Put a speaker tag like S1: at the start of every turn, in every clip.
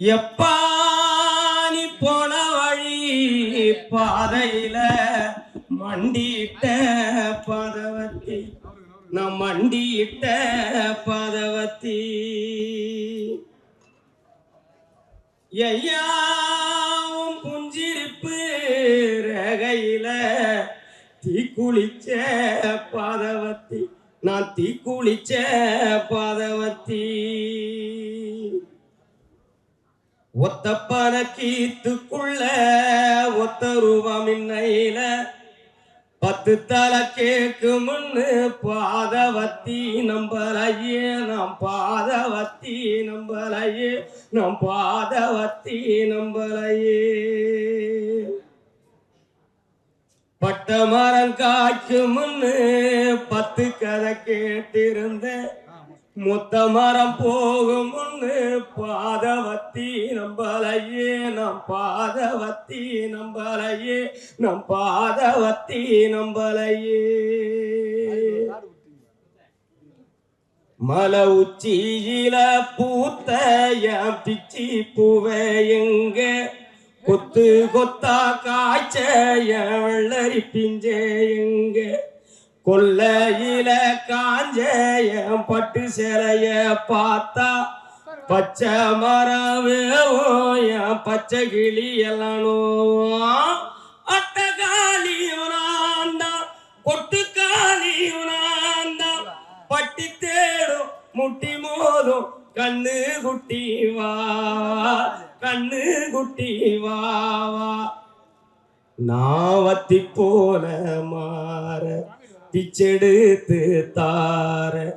S1: எப்பானி போன வழி பாதையில மண்டிட்ட பதவத்தி நான் மண்டியிட்ட பதவத்தி. ஐயாவும் புஞ்சிருப்பு ரகையில தீக்குளிச்ச பாதவத்தி நான் தீக்குளிச்ச பாதவத்தி. ஒத்தப்பன கீத்துக்குள்ள ஒத்த ரூபம் இன்னையில. பத்து தலை கேக்குமுன்னு பாதவத்தி நம்பலையே நாம் பாதவத்தி நம்பலையே நாம் பாதவத்தி நம்பலையே. பட்ட மரம் காய்க்கு முன்னு பத்து கதை கேட்டிருந்தேன். மொத்த மரம் போகும் முன்னு பாதவத்தி நம்பலையே நம் பாதவத்தி நம்பலையே நம் பாதவத்தி நம்பலையே. மல உச்சியில பூத்த என் பிச்சி பூவை எங்க? கொத்து கொத்தா காய்ச்ச என் வெள்ளரி பிஞ்சே எங்க? கொல்லையில காஞ்ச பட்டு சேலைய பார்த்தா பச்சை மரம் என் பச்சை கிளி எல்லாம் அட்டகாலியுனாந்தா கொட்டுக்காலியுனாந்தா பட்டி தேடும் முட்டி மோதும் கண்ணு குட்டி வா கண்ணு குட்டி வா வா. நாவத்தி போல மாற பிச்செடுத்து தார.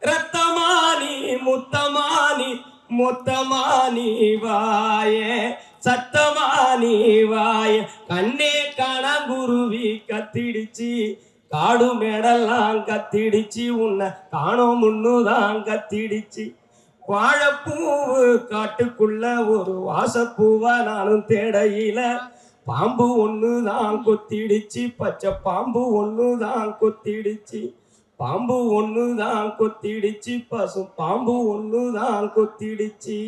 S1: ரத்தமானி முத்தமானி மொத்தமானி வாய. சத்தமானி வாய. கண்ணே கணங்குருவி கத்திடுச்சு. காடு மேடெல்லாம் கத்திடுச்சு. உன்னை காணோம் முன்னுதான் கத்திடுச்சு. வாழைப்பூவு காட்டுக்குள்ள ஒரு வாசப்பூவா நானும் தேடையில. பாம்பு ஒண்ணுதான் கொத்திடுச்சு பச்சை பாம்பு ஒண்ணுதான் கொத்திடுச்சு. பாம்பு ஒண்ணுதான் கொத்திடுச்சு பசு பாம்பு ஒண்ணுதான் கொத்திடுச்சு.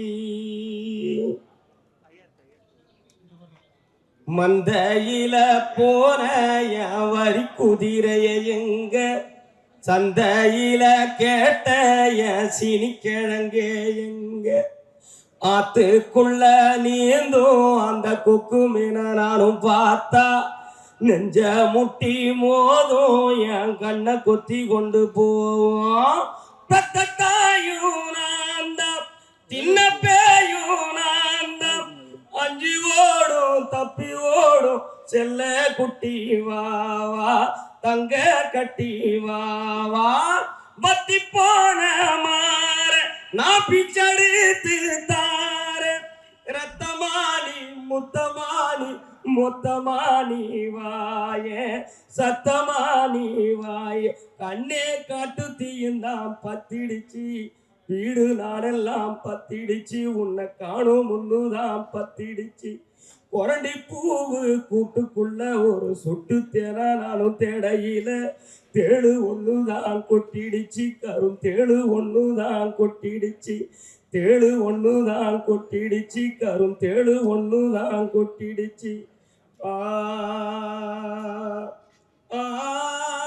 S1: மந்தையில போன வரி குதிரைய எங்க? சந்தையில கேட்ட என் சினிக்கிழங்கே எங்க? ஆத்துக்குள்ள நீந்தும் அந்த கொக்கு மீன நானும் பார்த்தா நெஞ்ச முட்டி மோதும் என் கண்ணை கொத்தி கொண்டு போவோம். பெத்த நாந்தம் தின்ன பேயும் நான் அஞ்சு ஓடும் தப்பி ஓடும் செல்ல குட்டி வாவா தங்க கட்டி வாவா பத்தி போன மா நான் பிச்செடுத்து தார ரத்தமானி முத்தமானி மொத்தமானி வாய. சத்தமானி வாய. கண்ணே காட்டு தீயும் தான் பத்திடுச்சு. வீடு நாடெல்லாம் பத்திடிச்சு உன்னை காணும் முன்னுதான் பத்திடிச்சு. புரண்டி பூவு கூட்டுக்குள்ள ஒரு சொட்டு தேனா நானும் தேடையில. தேழு ஒண்ணுதான் கொட்டிடுச்சு கரும் தேழு ஒண்ணுதான் கொட்டிடுச்சு. தேழு ஒண்ணுதான் கொட்டிடுச்சு கரும் தேழு ஒண்ணுதான் கொட்டிடுச்சு. ஆ ஆ.